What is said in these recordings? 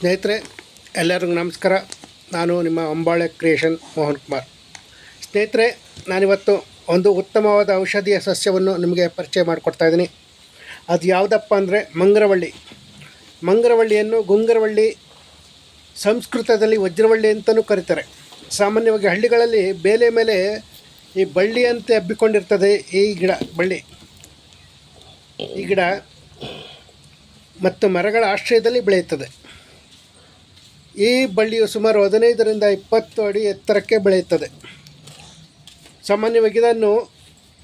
ಸ್ನೇಹಿತರೆ, ಎಲ್ಲರಿಗೂ ನಮಸ್ಕಾರ. ನಾನು ನಿಮ್ಮ ಅಂಬಾಳೆ ಕ್ರಿಯೇಷನ್ ಮೋಹನ್ ಕುಮಾರ್. ಸ್ನೇಹಿತರೆ, ನಾನಿವತ್ತು ಒಂದು ಉತ್ತಮವಾದ ಔಷಧೀಯ ಸಸ್ಯವನ್ನು ನಿಮಗೆ ಪರಿಚಯ ಮಾಡಿಕೊಡ್ತಾ ಇದ್ದೀನಿ. ಅದು ಯಾವುದಪ್ಪ ಅಂದರೆ ಮಂಗರವಳ್ಳಿ. ಮಂಗರವಳ್ಳಿಯನ್ನು ಗುಂಗರವಳ್ಳಿ ಸಂಸ್ಕೃತದಲ್ಲಿ ವಜ್ರವಳ್ಳಿ ಅಂತಲೂ ಕರೀತಾರೆ. ಸಾಮಾನ್ಯವಾಗಿ ಹಳ್ಳಿಗಳಲ್ಲಿ ಬೇಲೆ ಮೇಲೆ ಈ ಬಳ್ಳಿಯಂತೆ ಹಬ್ಬಿಕೊಂಡಿರ್ತದೆ ಈ ಗಿಡ, ಬಳ್ಳಿ. ಈ ಗಿಡ ಮತ್ತು ಮರಗಳ ಆಶ್ರಯದಲ್ಲಿ ಬೆಳೆಯುತ್ತದೆ. ಈ ಬಳ್ಳಿಯು ಸುಮಾರು ಹದಿನೈದರಿಂದ ಇಪ್ಪತ್ತು ಅಡಿ ಎತ್ತರಕ್ಕೆ ಬೆಳೆಯುತ್ತದೆ. ಸಾಮಾನ್ಯವಾಗಿ ಇದನ್ನು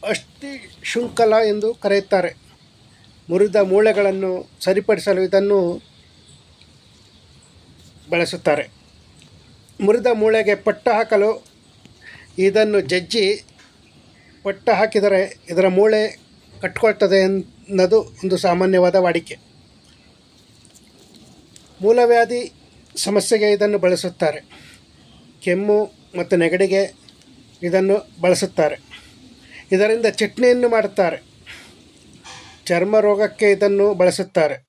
ಅಷ್ಟಿ ಶುಂಕಲ ಎಂದು ಕರೆಯುತ್ತಾರೆ. ಮುರಿದ ಮೂಳೆಗಳನ್ನು ಸರಿಪಡಿಸಲು ಇದನ್ನು ಬಳಸುತ್ತಾರೆ. ಮುರಿದ ಮೂಳೆಗೆ ಪಟ್ಟ ಹಾಕಲು ಇದನ್ನು ಜಜ್ಜಿ ಪಟ್ಟ ಹಾಕಿದರೆ ಇದರ ಮೂಳೆ ಕಟ್ಕೊಳ್ತದೆ ಅನ್ನೋದು ಒಂದು ಸಾಮಾನ್ಯವಾದ ವಾಡಿಕೆ. ಮೂಲವ್ಯಾಧಿ ಸಮಸ್ಯೆಗೆ ಇದನ್ನು ಬಳಸುತ್ತಾರೆ. ಕೆಮ್ಮು ಮತ್ತು ನೆಗಡಿಗೆ ಇದನ್ನು ಬಳಸುತ್ತಾರೆ. ಇದರಿಂದ ಚಟ್ನಿಯನ್ನು ಮಾಡುತ್ತಾರೆ. ಚರ್ಮ ರೋಗಕ್ಕೆ ಇದನ್ನು ಬಳಸುತ್ತಾರೆ.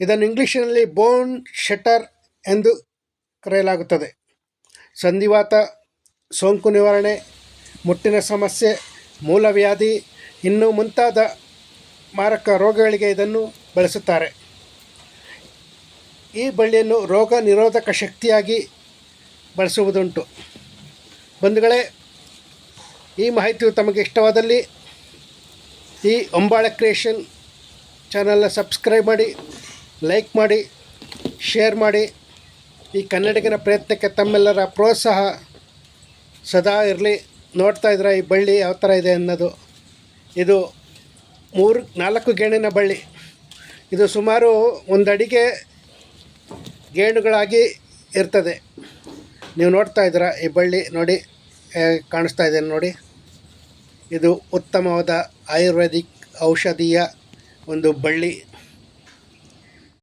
ಇದನ್ನು ಇಂಗ್ಲೀಷಿನಲ್ಲಿ ಬೋನ್ ಶಟರ್ ಎಂದು ಕರೆಯಲಾಗುತ್ತದೆ. ಸಂಧಿವಾತ, ಸೋಂಕು ನಿವಾರಣೆ, ಮುಟ್ಟಿನ ಸಮಸ್ಯೆ ಮೂಲವ್ಯಾಧಿ ಇನ್ನೂ ಮುಂತಾದ ಮಾರಕ ರೋಗಗಳಿಗೆ ಇದನ್ನು ಬಳಸುತ್ತಾರೆ. ಈ ಬಳ್ಳಿಯನ್ನು ರೋಗ ನಿರೋಧಕ ಶಕ್ತಿಯಾಗಿ ಬಳಸುವುದುಂಟು. ಬಂಧುಗಳೇ, ಈ ಮಾಹಿತಿಯು ತಮಗೆ ಇಷ್ಟವಾದಲ್ಲಿ ಈ ಅಂಬಾಳ ಕ್ರಿಯೇಷನ್ ಚಾನಲ್ನ ಸಬ್ಸ್ಕ್ರೈಬ್ ಮಾಡಿ, ಲೈಕ್ ಮಾಡಿ, ಶೇರ್ ಮಾಡಿ. ಈ ಕನ್ನಡಿಗನ ಪ್ರಯತ್ನಕ್ಕೆ ತಮ್ಮೆಲ್ಲರ ಪ್ರೋತ್ಸಾಹ ಸದಾ ಇರಲಿ. ನೋಡ್ತಾ ಇದ್ರೆ ಈ ಬಳ್ಳಿ ಯಾವ ಥರ ಇದೆ ಅನ್ನೋದು. ಇದು ಮೂರು ನಾಲ್ಕು ಗೇಣಿನ ಬಳ್ಳಿ. ಇದು ಸುಮಾರು ಒಂದು ಅಡಿಗೆ ಗೇಣುಗಳಾಗಿ ಇರ್ತದೆ. ನೀವು ನೋಡ್ತಾ ಇದ್ದೀರಾ ಈ ಬಳ್ಳಿ ನೋಡಿ ಕಾಣಿಸ್ತಾ ಇದೆ ನೋಡಿ. ಇದು ಉತ್ತಮವಾದ ಆಯುರ್ವೇದಿಕ್ ಔಷಧೀಯ ಒಂದು ಬಳ್ಳಿ.